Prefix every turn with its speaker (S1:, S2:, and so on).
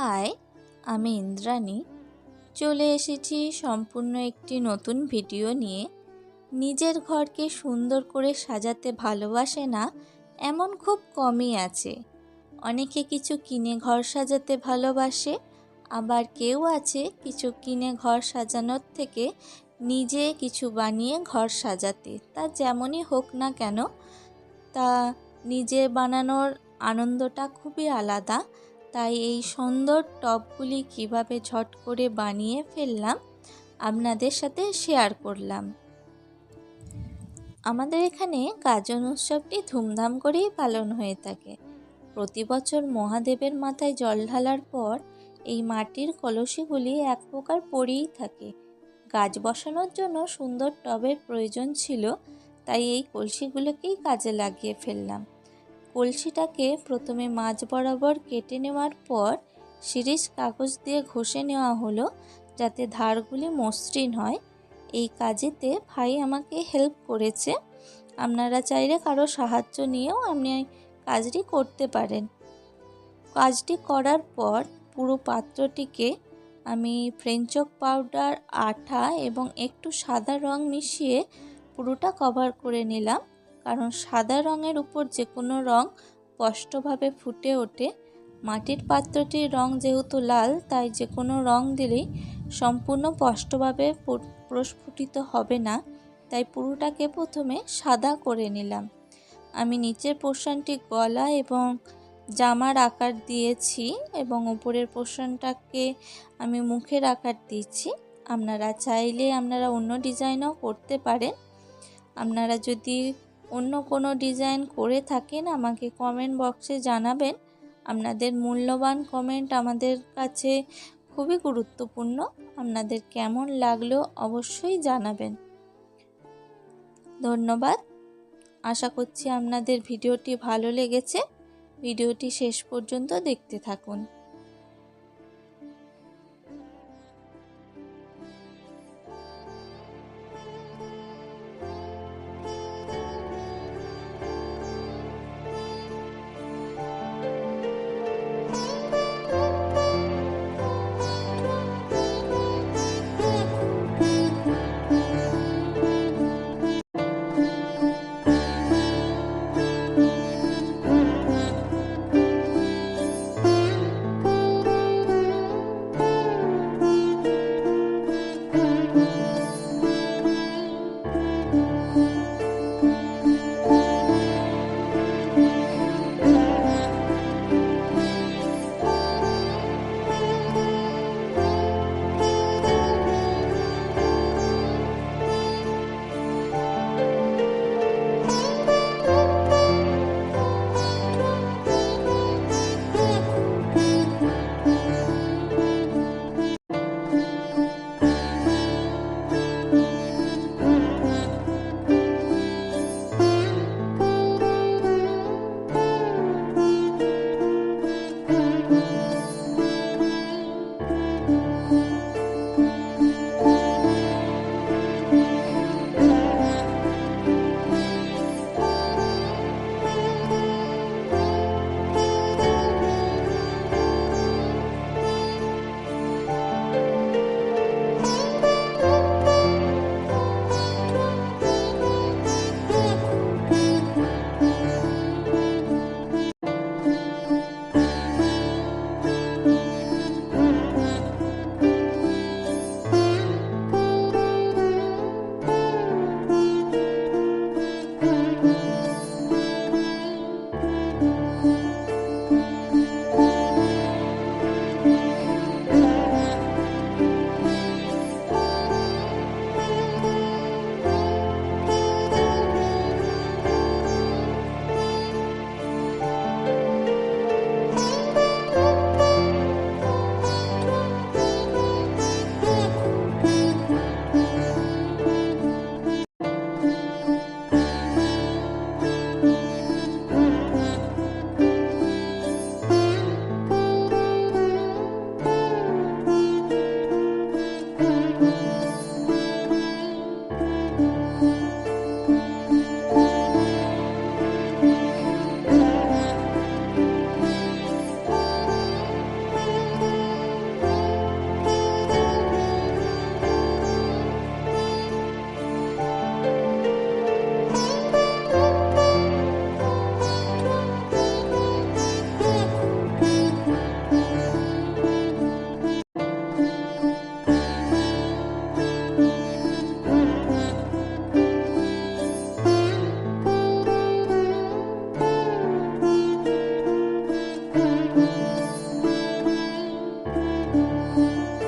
S1: High আমি ইন্দ্রাণী চলে এসেছি সম্পূর্ণ একটি নতুন ভিডিও নিয়ে। নিজের ঘরকে সুন্দর করে সাজাতে ভালোবাসে না, এমন খুব কমই আছে। অনেকে কিছু কিনে ঘর সাজাতে ভালোবাসে, আবার কেউ আছে কিছু কিনে ঘর সাজানোর থেকে নিজে কিছু বানিয়ে ঘর সাজাতে। তা যেমনই হোক না কেন, তা নিজে বানানোর আনন্দটা খুবই আলাদা। তাই এই সুন্দর টবগুলি কীভাবে ঝট করে বানিয়ে ফেললাম, আপনাদের সাথে শেয়ার করলাম। আমাদের এখানে গাজন উৎসবটি ধুমধাম করেই পালন হয়ে থাকে। প্রতি বছর মহাদেবের মাথায় জল ঢালার পর এই মাটির কলসিগুলি এক প্রকার পড়েই থাকে। গাছ বসানোর জন্য সুন্দর টবের প্রয়োজন ছিল, তাই এই কলসিগুলোকেই কাজে লাগিয়ে ফেললাম। কলসিটাকে প্রথমে মাঝ বরাবর কেটে নেওয়ার পর শিরিষ কাগজ দিয়ে ঘষে নেওয়া হলো যাতে ধারগুলি মসৃণ হয়। এই কাজেতে ভাই আমাকে হেল্প করেছে। আপনারা চাইলে কারও সাহায্য নিয়েও আপনি কাজটি করতে পারেন। কাজটি করার পর পুরো পাত্রটিকে আমি ফ্রেঞ্চক পাউডার আঠা এবং একটু সাদা রং মিশিয়ে পুরোটা কভার করে নিলাম। কারণ সাদা রঙের উপর যে কোনো রং স্পষ্টভাবে ফুটে ওঠে। মাটির পাত্রটির রং যেহেতু লাল, তাই যে কোনো রং দিলেই সম্পূর্ণ স্পষ্টভাবে প্রস্ফুটিত হবে না। তাই পুরোটাকে প্রথমে সাদা করে নিলাম। আমি নিচের পোর্শনটি গলা এবং জামার আকার দিয়েছি এবং উপরের পোর্শনটাকে আমি মুখের আকার দিচ্ছি আপনারা চাইলে আপনারা অন্য ডিজাইনও করতে পারেন। আপনারা যদি অন্য কোনো ডিজাইন করে থাকেন, আমাকে কমেন্ট বক্সে জানাবেন। আপনাদের মূল্যবান কমেন্ট আমাদের কাছে খুবই গুরুত্বপূর্ণ। আপনাদের কেমন লাগল অবশ্যই জানাবেন। ধন্যবাদ। আশা করছি আপনাদের ভিডিওটি ভালো লেগেছে। ভিডিওটি শেষ পর্যন্ত দেখতে থাকুন।